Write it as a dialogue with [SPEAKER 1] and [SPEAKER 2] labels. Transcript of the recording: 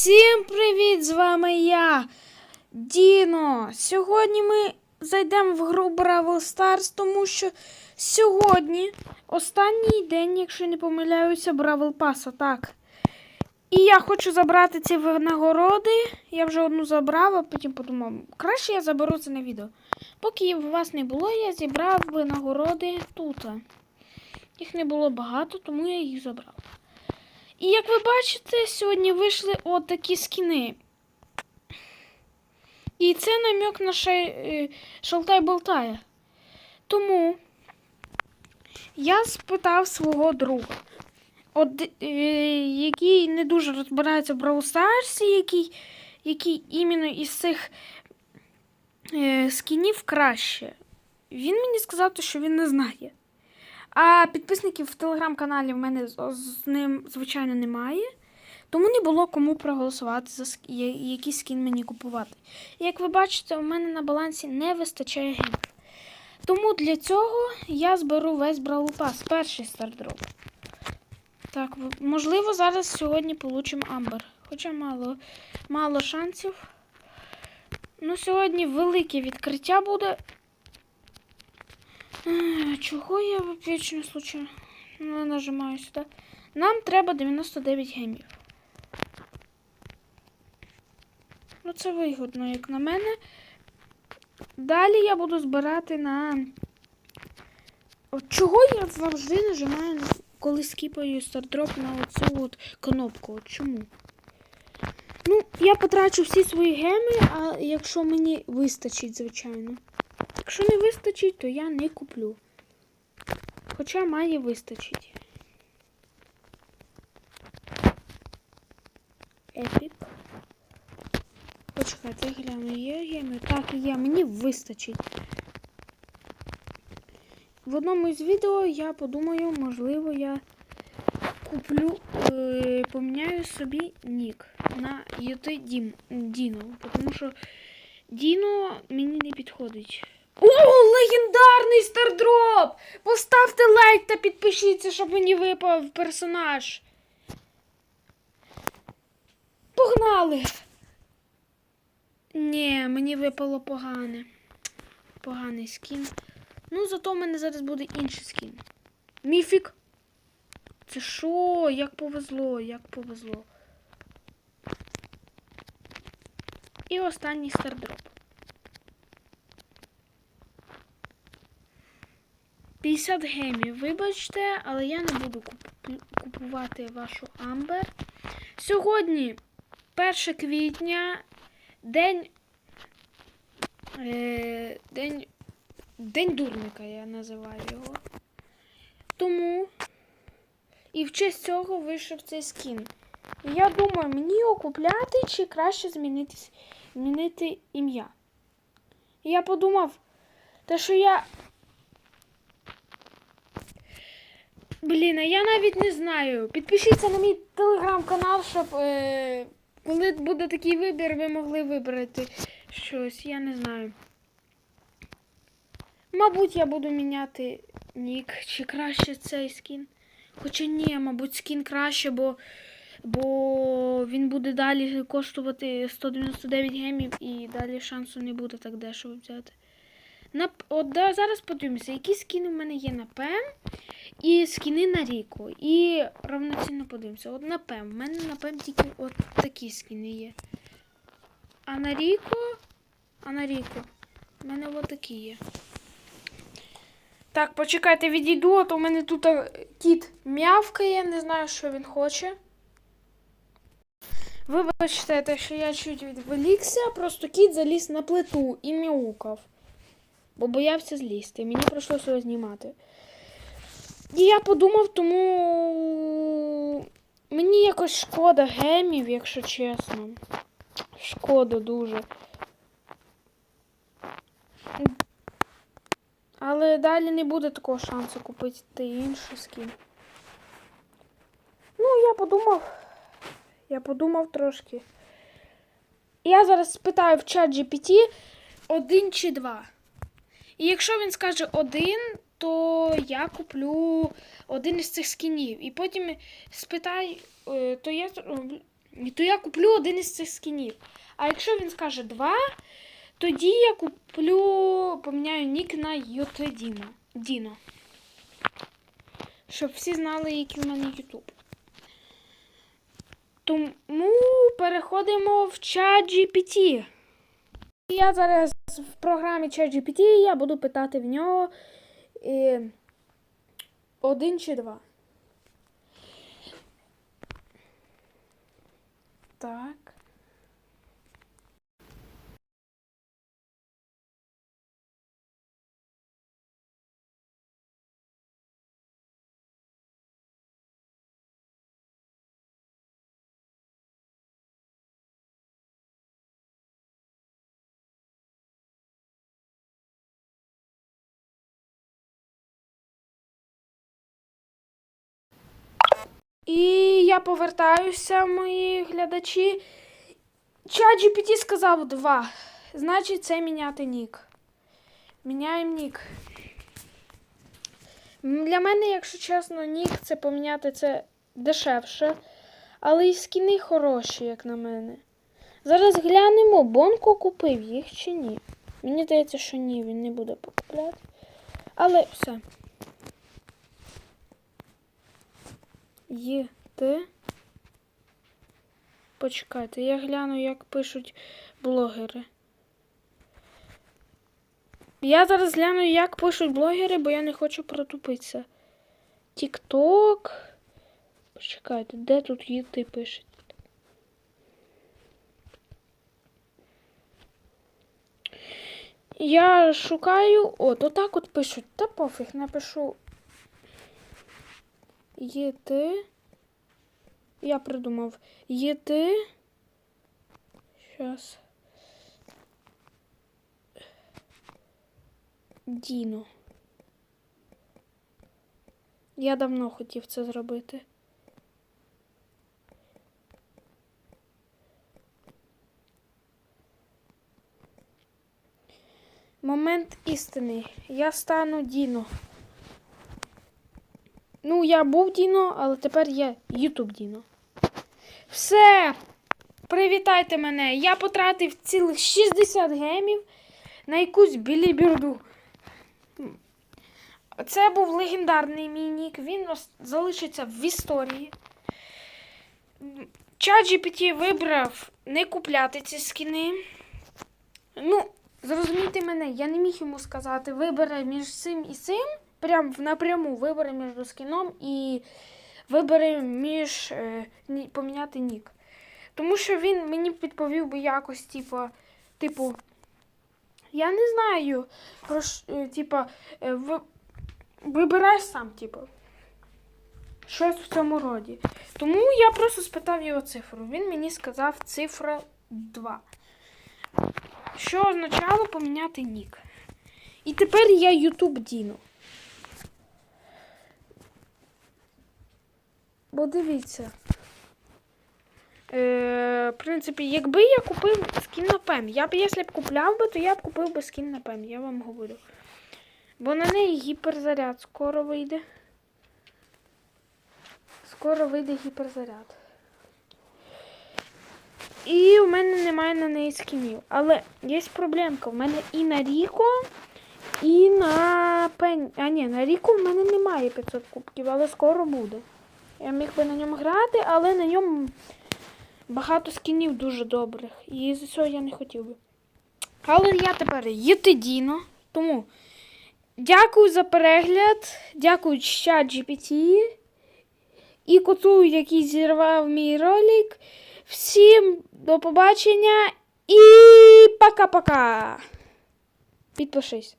[SPEAKER 1] Всім привіт! З вами я, Діно. Сьогодні ми зайдемо в гру Бравл Stars, тому що сьогодні останній день, якщо не помиляюся, Бравл Паса, так. І я хочу забрати ці винагороди. Я вже одну забрав, а потім подумав, краще я заберу це на відео. Поки у вас не було, я зібрав винагороди тут. Їх не було багато, тому я їх забрав. І як ви бачите, сьогодні вийшли от скіни. І це намек на е, шалтай-болтая. Тому я спитав свого друга, от, е, який не дуже розбирається в Brawl Stars, який, який іменно із цих е, скінів краще. Він мені сказав, що він не знає. А підписників в телеграм-каналі в мене з, ним, звичайно, немає. Тому не було кому проголосувати за який скін мені купувати. Як ви бачите, у мене на балансі не вистачає гемів. Тому для цього я зберу весь Бравл Пас, перший стардроп. Так, можливо, зараз сьогодні получимо Амбер. Хоча мало, мало шансів. Ну, сьогодні велике відкриття буде. Е, Чого я вічно случайно Ну, нажимаю сюди? Нам треба 99 гемів. Ну, це вигодно, як на мене. Далі я буду збирати на. От чого я завжди нажимаю, коли скіпаю стардроп на оцю от кнопку? От чому? Ну, я потрачу всі свої геми, а якщо мені вистачить, звичайно. Якщо не вистачить, то я не куплю. Хоча має вистачить. Епік. Почекайте, гляну, є геми? Так, є, мені вистачить. В одному із відео я подумаю, можливо, я куплю, е, поміняю собі нік на Діно. Тому що Діно мені не підходить. О, легендарний стардроп! Поставте лайк та підпишіться, щоб мені випав персонаж. Погнали! Ні, мені випало погане. Поганий скін. Ну, зато в мене зараз буде інший скін. Міфік. Це що? Як повезло, як повезло. І останній стардроп. 50 гемів, вибачте, але я не буду купувати вашу Амбер. Сьогодні 1 квітня, день. Е, день. День дурника я називаю його. Тому і в честь цього вийшов цей скін. Я думаю, мені його купляти чи краще змінити, змінити ім'я. Я подумав, те, що я Блін, а я навіть не знаю. Підпишіться на мій телеграм-канал, щоб е, коли буде такий вибір, ви могли вибрати щось. Я не знаю. Мабуть, я буду міняти нік. Чи краще цей скін? Хоча ні, мабуть, скін краще, бо, бо він буде далі коштувати 199 гемів і далі шансу не буде так дешево взяти. На, от, да, зараз подивимося, які скіни в мене є на ПМ і скіни на Ріку. І равноцінно подивимося. От на ПМ. В мене на ПМ тільки от такі скіни є. А на Ріку. А на Ріку. В мене от такі є. Так, почекайте, відійду, а то в мене тут е, кіт м'явкає, не знаю, що він хоче. Вибачте, те, що я чуть відволікся, просто кіт заліз на плиту і мяукав. Бо боявся злізти. Мені прийшлося його знімати. І я подумав, тому мені якось шкода гемів, якщо чесно. Шкода дуже. Але далі не буде такого шансу купити інший скін. Ну, я подумав. Я подумав трошки. Я зараз спитаю в чат GPT один чи два. І якщо він скаже один, то я куплю один із цих скінів. І потім спитай, е, то я то я куплю один із цих скінів. А якщо він скаже два, тоді я куплю, поміняю нік на Діно. Діно. Щоб всі знали, який в мене Ютуб. Тому переходимо в чат GPT. Я зараз в програмі ChatGPT я буду питати в нього е, один чи два. Так. І я повертаюся, мої глядачі. Чат GPT сказав два. Значить, це міняти нік. Міняємо нік. Для мене, якщо чесно, нік це поміняти це дешевше. Але і скіни хороші, як на мене. Зараз глянемо, Бонко купив їх чи ні. Мені здається, що ні, він не буде покупляти. Але все. Те. Почекайте, я гляну, як пишуть блогери. Я зараз гляну, як пишуть блогери, бо я не хочу протупитися. Тік-ток. Почекайте, де тут єти пишуть? Я шукаю. От, отак от пишуть. Та пофіг, напишу. Єти. Я придумав. Єти. Щас. Діно. Я давно хотів це зробити. Момент істини. Я стану Діно. Ну, я був Діно, але тепер я Ютуб Діно. Все! Привітайте мене! Я потратив цілих 60 гемів на якусь білібірду. Це був легендарний мій нік. Він залишиться в історії. ChatGPT вибрав не купляти ці скіни. Ну, зрозумійте мене, я не міг йому сказати, вибери між цим і цим. Прям напряму вибери між скіном і вибери між е, поміняти нік. Тому що він мені відповів би якось, типу, типу, я не знаю, про е, типа, е, ви, вибирай сам, типу. Щось в цьому роді. Тому я просто спитав його цифру. Він мені сказав цифра 2. Що означало поміняти нік. І тепер я YouTube Діно. Бо дивіться. Е, в принципі, якби я купив скін на Пем, я б, якщо б купляв би, то я б купив би скін на Пем, я вам говорю. Бо на неї гіперзаряд скоро вийде. Скоро вийде гіперзаряд. І у мене немає на неї скінів. Але є проблемка. У мене і на Ріко, і на Пен. А ні, на Ріко в мене немає 500 кубків, але скоро буде. Я міг би на ньому грати, але на ньому багато скінів дуже добрих. І з цього я не хотів би. Але я тепер єтидіно. Тому дякую за перегляд. Дякую чат GPT і коту, який зірвав мій ролик. Всім до побачення і пока-пока. Підпишись.